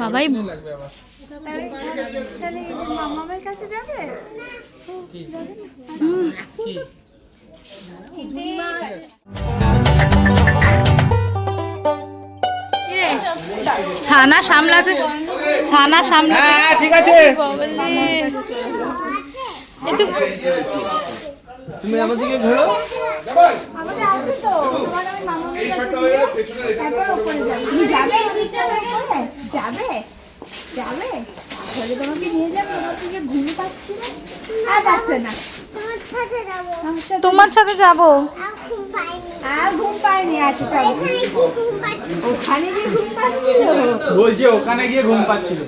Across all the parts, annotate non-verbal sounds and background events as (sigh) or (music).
বাবাই মামামের কাছে যাবে ছানা সামলাতে ছানা সামলাতে হ্যাঁ ঠিক আছে। তুমি আমার দিকে ঘোরো আমাদের আছে তো তোমার ওই মামামের কাছে গিয়ে তারপর ওপরে যাবে। যাবে। যাবে। যাবে। তাহলে তোমাকে নিয়ে যাবে। তোমার থেকে ঘুম পাচ্ছি না। আর যাচ্ছে না। তোমার সাথে যাব। তোমার আর ঘুম পাইনি। আর ঘুম পাইনি আচ্ছা চলো ওখানে গিয়ে ঘুম পাচ্ছিল? বলছি ওখানে গিয়ে ঘুম পাচ্ছিল।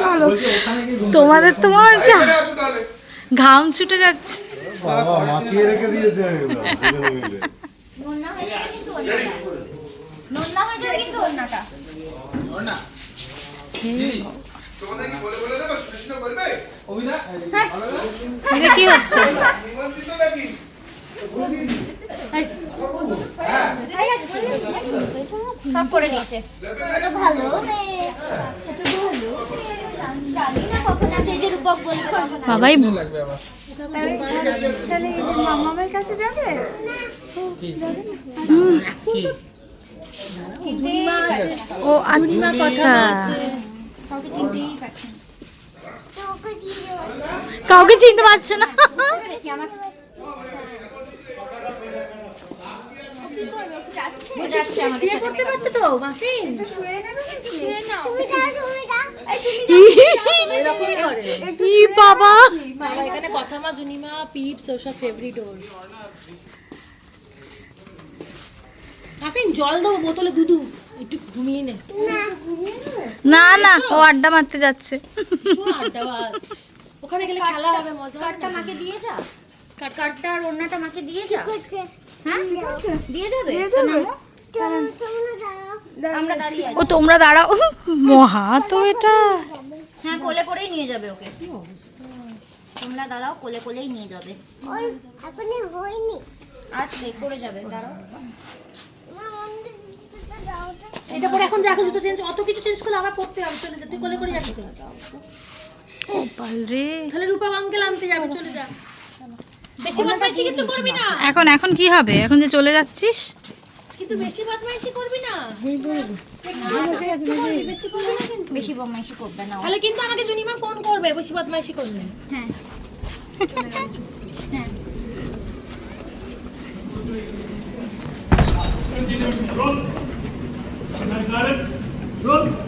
চলো। বলছি ওখানে গিয়ে ঘুম তোমাদের তো মনে হচ্ছে ঘাম ছুটে যাচ্ছে। বাবা মাখিয়ে রেখে দিয়েছে (laughs) নোনা হয়ে যাবে কিন্তু অন্যটা হয়ে যাবে কিন্তু অন্যটা কি? হচ্ছে? সব করে নিয়েছে। ভালো। বাবাই তাহলে তাহলে এই মামামের কাছে যাবে? ও আচ্ছা। কাউকে চিনতে পারছে না। বাবা। এখানে কথা মা জুনিমা পিপস ওসব ফেভারিট ওর। আফিন জল দেবো বোতলে দুধু একটু ঘুমিয়ে নে। না না। ও আড্ডা মারতে যাচ্ছে। শোন আড্ডাবাজ ওখানে গেলে খেলা হবে মজা হবে মাকে দিয়ে যা। স্কার্ট স্কার্টটা আর ওড়নাটা মাকে দিয়ে যা। হ্যাঁ? দিয়ে যাবে? ও তোমরা দাঁড়াও। মহা তো এটা হ্যাঁ কোলে করেই নিয়ে যাবে ওকে। তোমরা দাঁড়াও কোলে কোলেই নিয়ে যাবে। এখনই হয়নি। করে যাবে দাঁড়াও। এটা পরে এখন যা জুতো চেঞ্জ অত কিছু চেঞ্জ করলে আবার পড়তে হবে চলে যা তুই কোলে করে যাবি তো। কপাল রে। তাহলে রূপা আঙ্কেল আনতে যাবে চলে যা। বেশি বদমাইশি কিন্তু করবি না। এখন এখন কি হবে? এখন যে চলে যাচ্ছিস? কিন্তু বেশি বদমাইশি করবি না। বেশি বদমাইশি করবে না তাহলে কিন্তু আমাকে জুনিমা ফোন করবে বেশি বদমাইশি করলে হ্যাঁ। হ্যাঁ। Arkadaşlarım, dur.